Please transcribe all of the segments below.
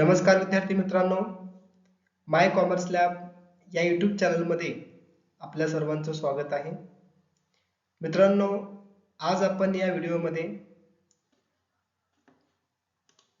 नमस्कार विद्यार्थी मित्रांनो. माय कॉमर्स लॅब या यूट्यूब चॅनलमध्ये आपल्या सर्वांचं स्वागत आहे. मित्रांनो आज आपण या व्हिडिओमध्ये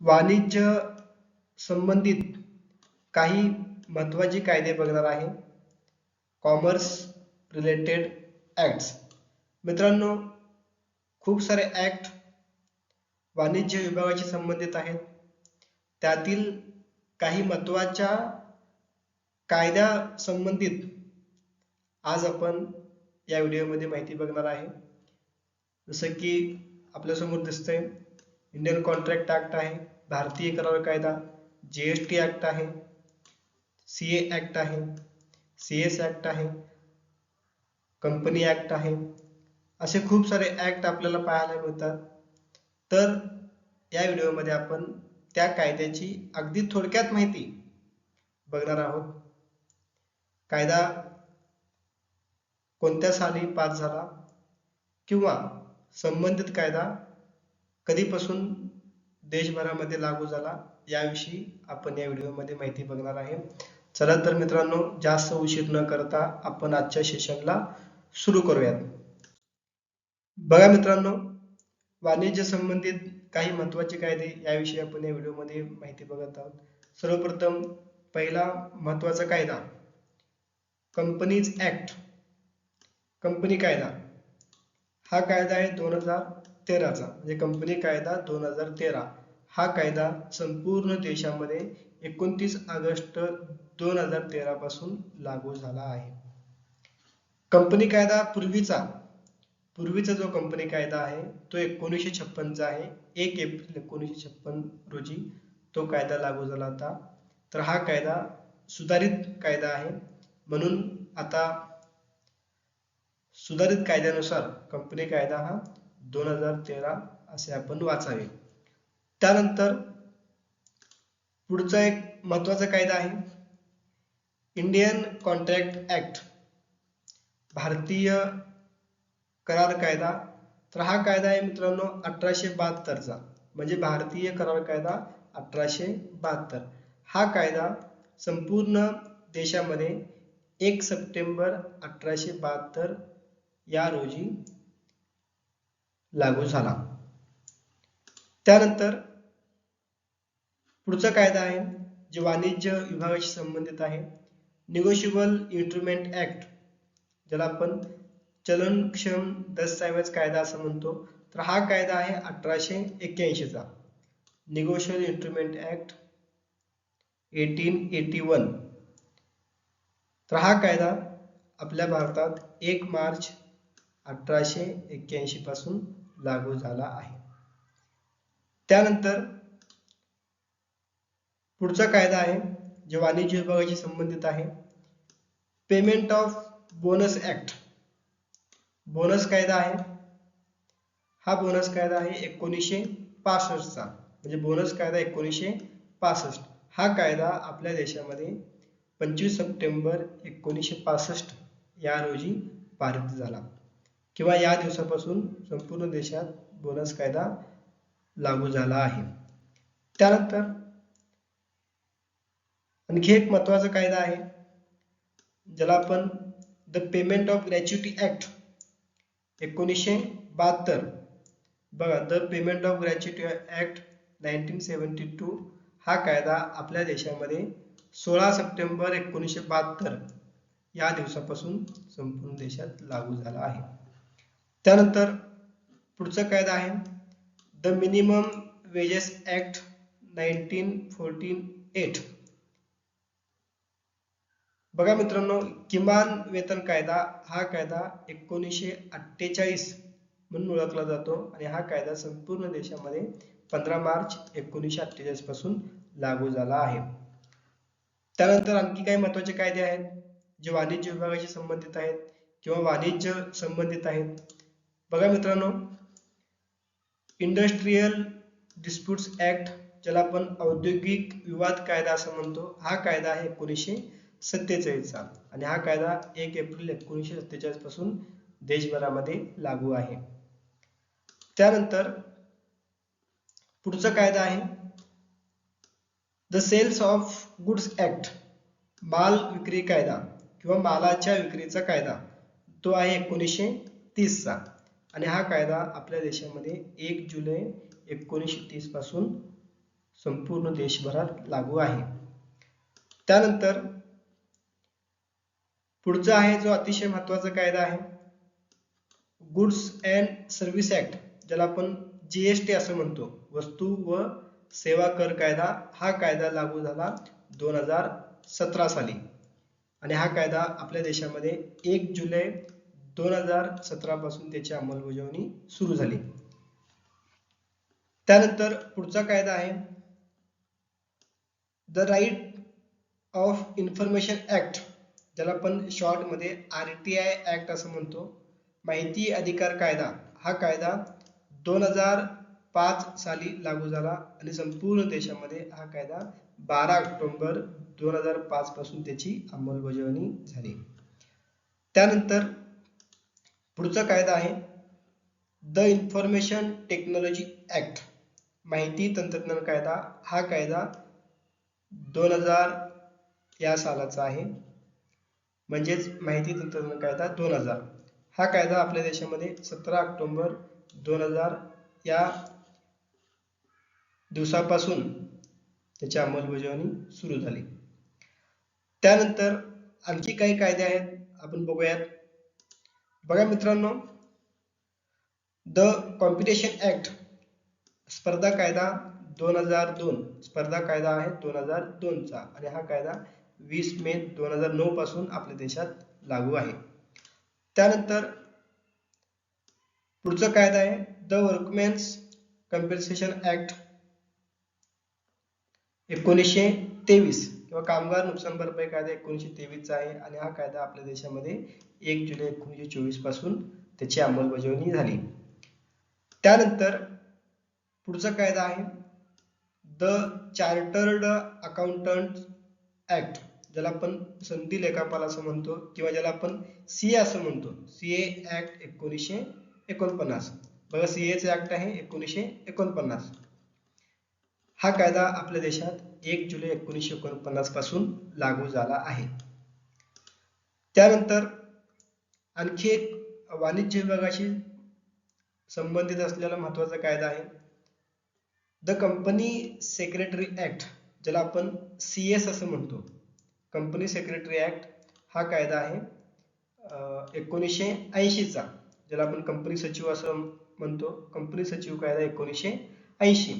वाणिज्य संबंधित काही महत्त्वाचे कायदे बघणार आहे. कॉमर्स रिलेटेड ॲक्ट्स मित्रांनो खूप सारे ॲक्ट वाणिज्य विभागाशी संबंधित आहेत. त्यातील काही महत्त्वाच्या कायद्या संबंधित आज आपण या व्हिडिओमध्ये माहिती बघणार आहे. जसं की आपल्यासमोर दिसतंय इंडियन कॉन्ट्रॅक्ट ॲक्ट आहे भारतीय करार कायदा जी एस टी ॲक्ट आहे सी ए ॲक्ट आहे सी एस ॲक्ट आहे कंपनी ॲक्ट आहे असे खूप सारे ॲक्ट आपल्याला पाहायला मिळतात. तर या व्हिडिओमध्ये आपण त्या कायद्याची अगदी थोडक्यात माहिती बघणार आहोत. कायदा कोणत्या साली पास झाला किंवा संबंधित कायदा कधीपासून देशभरामध्ये लागू झाला याविषयी आपण या व्हिडिओमध्ये माहिती बघणार आहे. चला तर मित्रांनो जास्त उशीर न करता आपण आजच्या सेशनला सुरू करूयात. बघा मित्रांनो वाणिज्य संबंधित काही महत्त्वाचे कायदे याविषयी आपण या व्हिडिओमध्ये माहिती बघत आहोत. सर्वप्रथम पहिला महत्त्वाचा कायदा. कंपनीज ऍक्ट कंपनी कायदा. हा कायदा आहे दोन हजार तेराचा. म्हणजे कंपनी कायदा दोन हजार तेरा. हा कायदा संपूर्ण देशामध्ये एकोणतीस ऑगस्ट दोन हजार तेरा पासून लागू झाला आहे. कंपनी कायदा पूर्वीचा. पूर्वीचा जो कंपनी कायदा आहे तो एकोणीसशे छप्पनचा आहे. एक एप्रिल एकोणीसशे छप्पन रोजी तो कायदा लागू झाला होता. तर हा कायदा सुधारित कायदा आहे. म्हणून आता सुधारित कायद्यानुसार कंपनी कायदा हा दोन हजार तेरा असे आपण वाचावे. त्यानंतर पुढचा एक महत्त्वाचा कायदा आहे. इंडियन कॉन्ट्रॅक्ट ऍक्ट भारतीय करार कायदा. तर हा कायदा आहे मित्रांनो अठराशे बहात्तरचा. म्हणजे भारतीय करार कायदा अठराशे बहात्तर. हा कायदा संपूर्ण देशामध्ये एक सप्टेंबर अठराशे बहात्तर या रोजी लागू झाला. त्यानंतर पुढचा कायदा आहे जे वाणिज्य विभागाशी संबंधित आहे. निगोशिबल इन्स्ट्रुमेंट ऍक्ट ज्याला आपण चलनक्षम दस्तऐवज कायदा असं म्हणतो तर हा कायदा आहे अठराशे एक्क्याऐंशीचा negotiable instrument act eighteen eighty one तर हा कायदा आपल्या भारतात एक मार्च अठराशे एक्क्याऐंशी पासून लागू झाला आहे. त्यानंतर पुढचा कायदा आहे जे वाणिज्य विभागाशी संबंधित आहे. Payment of bonus act bonus कायदा आहे. हा बोनस कायदा आहे एकोणीसशे पासष्टचा. म्हणजे बोनस कायदा एकोणीसशे पासष्ट. हा कायदा आपल्या देशामध्ये पंचवीस सप्टेंबर एकोणीसशे पासष्ट या रोजी पारित झाला. किंवा या दिवसापासून संपूर्ण देशात बोनस कायदा लागू झाला आहे. त्यानंतर आणखी एक महत्त्वाचा कायदा आहे ज्याला आपण the payment of gratuity act एकोणीसशे बहात्तर. बघा the payment of gratuity act nineteen seventy two हा कायदा आपल्या देशामध्ये सोळा सप्टेंबर एकोणीसशे बहात्तर या दिवसापासून संपूर्ण देशात लागू झाला आहे. त्यानंतर पुढचा कायदा आहे. The minimum wages act nineteen fourteen eight. बघा मित्रांनो किमान वेतन कायदा हा कायदा एकोणीसशे अठ्ठेचाळीस म्हणून ओळखला जातो आणि हा कायदा संपूर्ण देशामध्ये पंधरा मार्च एकोणीसशे अठ्ठेचाळीसपासून लागू झाला आहे. त्यानंतर आणखी काही महत्त्वाचे कायदे आहेत जे वाणिज्य विभागाशी संबंधित आहेत किंवा वाणिज्य संबंधित आहेत. बघा मित्रांनो इंडस्ट्रीयल डिस्प्यूट्स ऍक्ट ज्याला आपण औद्योगिक विवाद कायदा असं म्हणतो हा कायदा आहे एकोणीसशे सत्तेचाळीसचा आणि हा कायदा एक एप्रिल एकोणीसशे सत्तेचाळीसपासून देशभरामध्ये लागू आहे. त्यानंतर पुढचा कायदा आहे. The sales of goods act माल विक्री कायदा किंवा मालाच्या विक्रीचा कायदा तो आहे एकोणीसशे तीसचा. आणि हा कायदा आपल्या देशामध्ये एक जुलै एकोणीसशे तीसपासून संपूर्ण देशभरात लागू आहे. त्यानंतर पुढचा आहे जो अतिशय महत्त्वाचा कायदा आहे. गुड्स अँड सर्व्हिस ऍक्ट ज्याला आपण जीएसटी असं म्हणतो. वस्तू व सेवा कर कायदा हा कायदा लागू झाला दोन हजार सतरा साली. आणि हा कायदा आपल्या देशामध्ये एक जुलै दोन हजार सतरा पासून त्याची अंमलबजावणी सुरू झाली. त्यानंतर पुढचा कायदा आहे. The right of information act ज्याला आपण शॉर्टमध्ये आर टी आय ऍक्ट असं म्हणतो. माहिती अधिकार कायदा. हा कायदा दोन हजार पाच साली लागू झाला आणि संपूर्ण देशामध्ये हा कायदा बारा ऑक्टोंबर दोन हजार पाच पासून त्याची अंमलबजावणी झाली. त्यानंतर पुढचा कायदा आहे. द इन्फॉर्मेशन टेक्नॉलॉजी ऍक्ट माहिती तंत्रज्ञान कायदा. हा कायदा दोन हजार या सालाचा आहे. म्हणजेच माहिती तंत्रज्ञान कायदा दोन हजार. हा कायदा आपल्या देशामध्ये सतरा ऑक्टोबर दोन हजार या दिवसापासून त्याची अंमलबजावणी सुरू झाली. त्यानंतर आणखी काही कायदे आहेत आपण बघूयात. बघा मित्रांनो द कॉम्पिटिशन ऍक्ट स्पर्धा कायदा दोन हजार दोन. स्पर्धा कायदा आहे दोन हजार दोनचा आणि हा कायदा वीस मे दोन हजार नऊ पासून आपल्या देशात लागू आहे. त्यानंतर पुढचा कायदा आहे द वर्कमॅन्स कम्पेन्सेशन ऍक्ट एकोणीसशे तेवीस किंवा कामगार नुकसान भरपाई कायदा एकोणीसशे तेवीसचा आहे आणि हा कायदा आपल्या देशामध्ये एक जुलै एकोणीसशे चोवीसपासून त्याची अंमलबजावणी झाली. त्यानंतर पुढचा कायदा आहे द चार्टर्ड अकाउंटंट ऍक्ट. ज्याला आपण संधी लेखापाल असं म्हणतो किंवा ज्याला आपण सी ए असं म्हणतो. सी ए ऍक्ट एकोणीसशे एकोणपन्नास. बघा सीएचा ऍक्ट आहे एकोणीसशे एकोणपन्नास. हा कायदा आपल्या देशात एक जुलै एकोणीसशे एकोणपन्नासपासून लागू झाला आहे. त्यानंतर आणखी एक वाणिज्य विभागाशी संबंधित असलेला महत्त्वाचा कायदा आहे. द कंपनी सेक्रेटरी ऍक्ट ज्याला आपण सी एस असं म्हणतो. कंपनी सेक्रेटरी ॲक्ट हा कायदा आहे. एकोणीसशे ऐंशीचा ज्याला आपण कंपनी सचिव असं म्हणतो. कंपनी सचिव कायदा एकोणीसशे ऐंशी.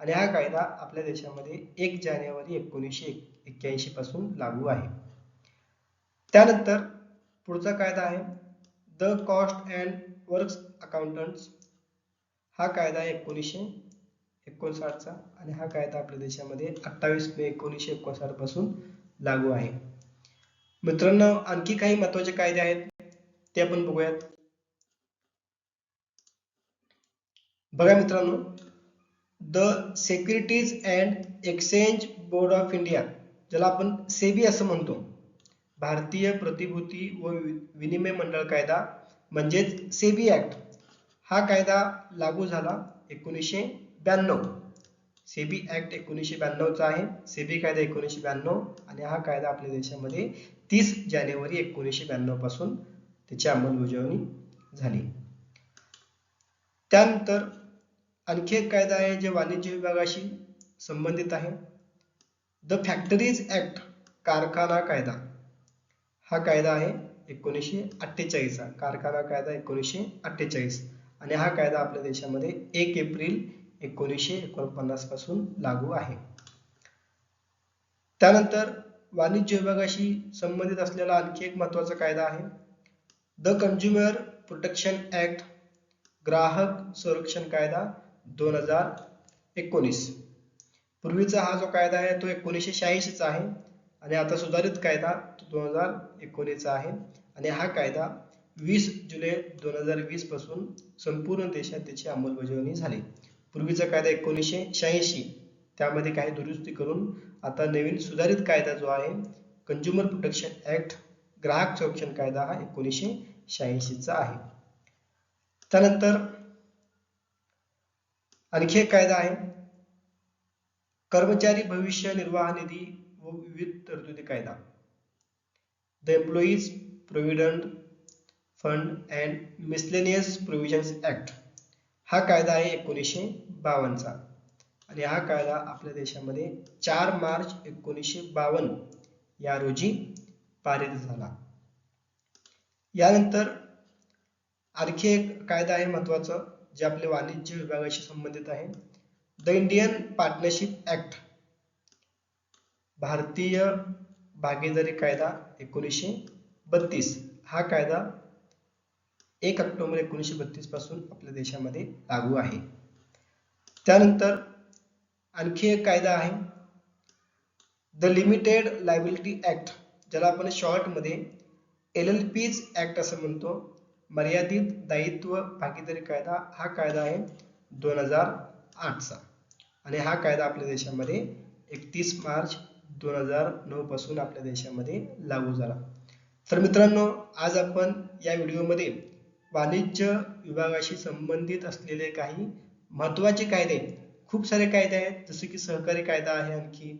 आणि हा कायदा आपल्या देशामध्ये एक जानेवारी एकोणीसशे एक्क्याऐंशी पासून लागू आहे. त्यानंतर पुढचा कायदा आहे. The cost and works accountants. हा कायदा आहे एकोणीसशे एकोणसाठचा आणि हा कायदा आपल्या देशामध्ये अठ्ठावीस मे एकोणीसशे एकोणसाठपासून लागू आहे. मित्रांनो आणखी काही महत्त्वाचे कायदे आहेत ते आपण बघूयात. बघा मित्रांनो the securities and exchange board of India ज्याला आपण सेबी असं म्हणतो. भारतीय प्रतिभूती व विनिमय मंडळ कायदा म्हणजेच सेबी ऍक्ट हा कायदा लागू झाला एकोणीसशे ब्याण्णव. सेबी ऍक्ट एकोणीसशे ब्याण्णवचा आहे. सेबी कायदा एकोणीसशे ब्याण्णव आणि हा कायदा आपल्या देशामध्ये तीस जानेवारी एकोणीसशे ब्याण्णवपासून त्याची अंमलबजावणी झाली. त्यानंतर आणखी एक कायदा आहे जे वाणिज्य विभागाशी संबंधित आहे. द फॅक्टरीज ऍक्ट कारखाना कायदा. हा कायदा आहे एकोणीसशे अठ्ठेचाळीसचा कारखाना कायदा एकोणीसशे अठ्ठेचाळीस. आणि हा कायदा आपल्या देशामध्ये एक एप्रिल एकोणीसशे एकोणपन्नासपासून लागू आहे. त्यानंतर वाणिज्य विभागाशी संबंधित असलेला आणखी एक महत्त्वाचा कायदा आहे. द कंझ्युमर प्रोटेक्शन ऍक्ट ग्राहक संरक्षण कायदा दोन हजार एकोणीस. पूर्वीचा हा जो कायदा आहे तो एकोणीसशे शहाऐंशीचा आहे आणि आता सुधारित कायदा दोन हजार एकोणीसचा आहे. आणि हा कायदा वीस जुलै दोन हजार वीसपासून संपूर्ण देशात त्याची अंमलबजावणी झाली. पूर्वीचा कायदा एकोणीसशे शहाऐंशी. त्यामध्ये काही दुरुस्ती करून आता नवीन सुधारित कायदा जो आहे कंझ्युमर प्रोटेक्शन ऍक्ट ग्राहक संरक्षण कायदा हा एकोणीसशे शहाऐंशीचा आहे. त्यानंतर आणखी एक कायदा आहे कर्मचारी भविष्य निर्वाह निधी व विविध तरतुदी कायदा. The employees provident fund and miscellaneous provisions act हा कायदा आहे एकोणीसशे बावन्नचा. आणि हा कायदा आपल्या देशामध्ये चार मार्च एकोणीसशे बावन्न या रोजी पारित झाला. यानंतर आणखी एक कायदा आहे महत्त्वाचा जे आपले वाणिज्य विभागाशी संबंधित आहे. The Indian partnership act. भारतीय भागीदारी कायदा एकोणीसशे बत्तीस. हा कायदा एक ऑक्टोबर एकोणीसशे बत्तीसपासून आपल्या देशामध्ये लागू आहे. त्यानंतर आणखी एक कायदा आहे. द लिमिटेड लायबिलिटी ऍक्ट ज्याला आपण शॉर्टमध्ये एल एल पीज ऍक्ट असं म्हणतो. मर्यादित दायित्व भागीदारी कायदा हा कायदा आहे दोन हजार आठचा आणि हा कायदा आपल्या देशामध्ये एकतीस मार्च दोन हजार नऊ पासून आपल्या देशामध्ये लागू झाला. तर मित्रांनो आज आपण या व्हिडिओमध्ये वाणिज्य विभागाशी संबंधित असलेले काही महत्त्वाचे कायदे खूप सारे कायदे आहेत जसे की सहकारी कायदा आहे आणखी.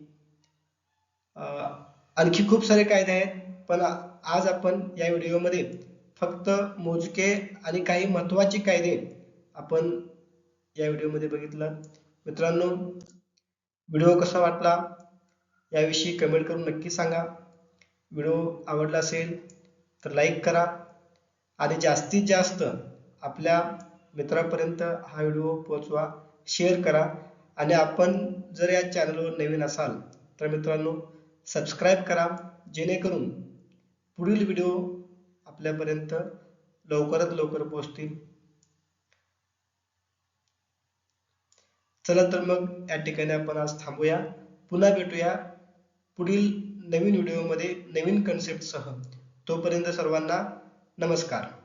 आणखी खूप सारे कायदे आहेत पण आज आपण या व्हिडिओमध्ये फक्त मोजके आणि काही महत्त्वाचे कायदे आपण या व्हिडिओमध्ये बघितलं. मित्रांनो व्हिडिओ कसा वाटला याविषयी कमेंट करून नक्की सांगा. व्हिडिओ आवडला असेल तर लाईक करा. आणि जास्तीत जास्त आपल्या मित्रांपर्यंत हा व्हिडिओ पोहोचवा. शेअर करा. आणि आपण जर या चॅनलवर नवीन असाल तर मित्रांनो सबस्क्राईब करा. जेणेकरून पुढील व्हिडिओ आपल्यापर्यंत लवकरात लवकर पोहोचतील. चला तर मग या ठिकाणी आपण आज थांबूया. पुन्हा भेटूया पुढील नवीन व्हिडिओमध्ये नवीन कन्सेप्टसह तोपर्यंत सर्वांना नमस्कार.